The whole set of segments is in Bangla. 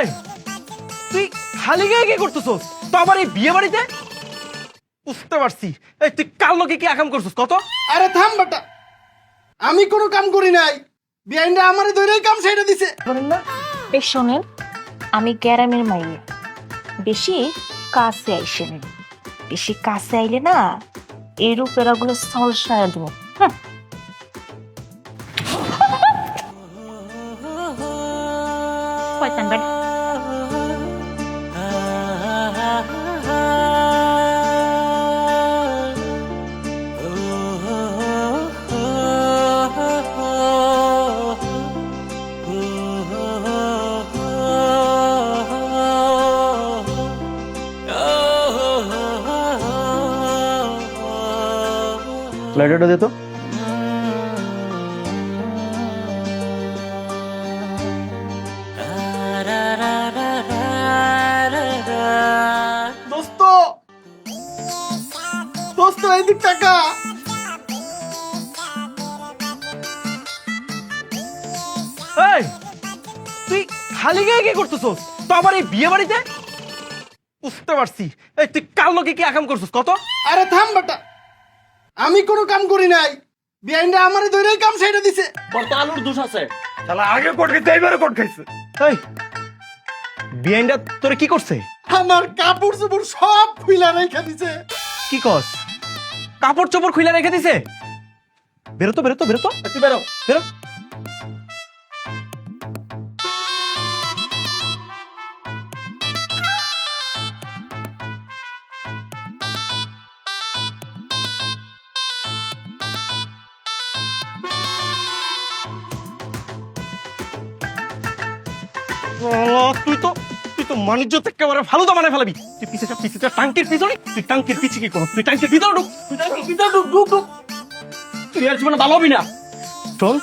এই তুই খালি গায়ে কি করতেছস? তো আবার এই বিয়ে বাড়িতে? বুঝতে পারছি। এই তুই কাল লোকে কি আকাম করছিস? কত? আরে থাম বেটা। আমি কোনো কাম করি নাই। বিআইনরা আমারে ধরেই কাম ছেড়ে দিছে। শোনেন না। বেশ শোনেন আমি গ্যারামের মাইয়া। বেশি কাছে আইসে নেই। বেশি কাছে আইলে না এই রূপেরা গুলো সলসায় দেবো। শয়তান বেটা। লাইটারটা দে তো। দোস্ত। দোস্ত এদিক টাকা এই তুই খালি গায়ে কি করতেছস? তো আবার এই বিয়ে বাড়িতে? বুঝতে পারছি। এই তুই কাল লোকে কি আকাম করছিস? কত? আরে থাম বেটা। আমি কোনো কাম করি নাই। বিআইনরা আমারে ধরেই কাম ছেড়ে দিছে। আলুর দোষ আছে। তাহলে আগে কোট খাইছে এবারে কোট খাইছে এই বিয়েটা তোরে কি করছে? আমার কাপড় চোপড় সব খুইলা রেখে দিছে। কি কস? কাপড় চোপড় খুইলা রেখে দিছে? বেরো তো বেরো তো বেরো তো তুই বেরো। বেরো। তুই তো তুই তো একেবারে ভালো তো মানে ফেলাবি। তুই পিছে পিছে যা টাঙ্কির পিছনে? তুই টাঙ্কির পিছে কি করো? তুই টাঙ্কির ভিতরে ঢুক তুই টাঙ্কির ভিতরে ঢুক ঢুক ঢুক। তুই আর জীবনে ভালো হবি না। শোন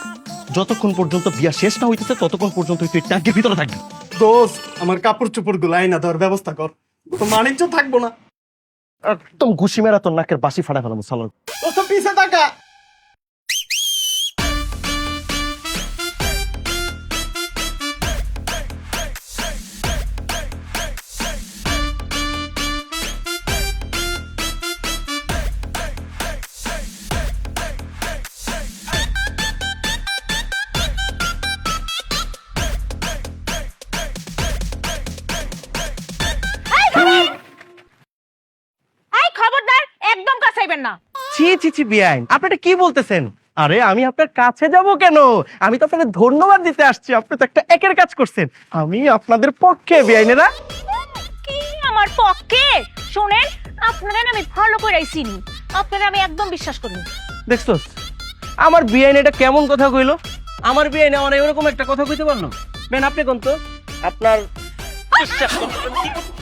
যতক্ষণ পর্যন্ত বিয়া শেষ না হইতেছে ততক্ষণ পর্যন্ত তুই ভিতরে থাকবি। আমার কাপড় চোপড়গুলো আইনা দেওয়ার ব্যবস্থা কর। তো বাণিজ্য থাকব না। একদম ঘুষি মেরা তোর নাকের বাসি ফাটা ফেলাম সালার পিছে টাকা কাছাইবেন না। ছি ছি ছি বিআইন আপনি এটা কি বলতেছেন? আরে আমি আপনার কাছে যাব কেন? আমি তো আপনাকে ধন্যবাদ দিতে আসছি আপনি তো একটা একের কাজ করছেন। আমি আপনাদের পক্ষে বিআইনেরা কি আমার পক্ষে? শুনেন আপনারা আমি ভালো করে চিনি। আপনারা আমি একদম বিশ্বাস করি। দেখছস আমার বিআইন এটা কেমন কথা কইলো? আমার বিআইন আমার এরকম একটা কথা কইতে পারল? বেন আপনি কোন তো? আপনার বিশ্বাস করতে-